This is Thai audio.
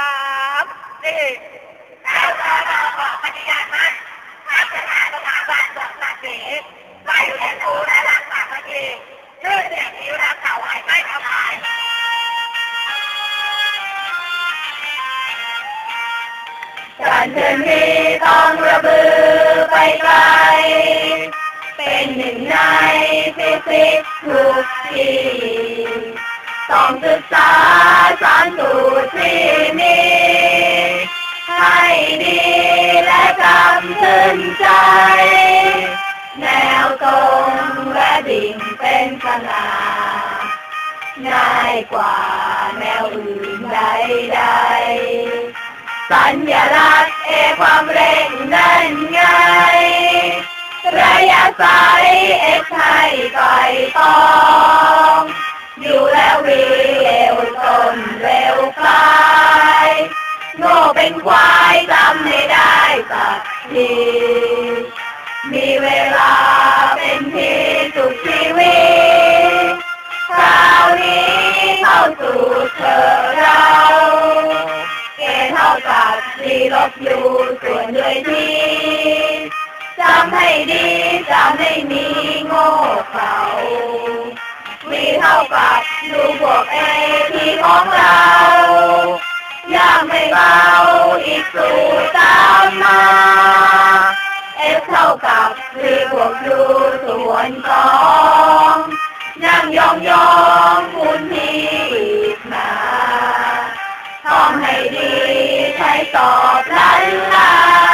สามสี่แล้วเราบอกปฏิญาณมันพัฒนาสถาบันสองศักดิ์ศรีไล่เรียนรู้และรักษาพระกีชื่อเสียงที่รักเก่าหายไม่ทำลายการเดินนี้ต้องระบือไปไกล เป็นหนึ่งในฟิสิกส์ทุกที ต้องศึกษาสารสูตรที่มีให้ดีและจำถึงใจ แนวตรงและดิ่งเป็นขนาดง่ายกว่าแนวอื่นใดๆสัญลักษณ์เอความเร่งนั่นไงระยะสายเอกไทยต่อยตอง โง่เป็นควายจำไม่ได้สักทีมีเวลาเป็นที่สุขชีวิตคราวนี้เข้าสู่เธอเราเกณฑ์เท่ากับที่ลบอยู่ส่วนด้วยทีจำให้ดีจำให้มีโง่เขามีเท่ากับดูพวกเอทีของเรา ยาไม่เบาอีกสู่ตามมาเอฟเท่ากับที่พวกดูส่วนสองนั่งยองยองคุณที่อีกนาต้องให้ดีใช้ตอบลันลา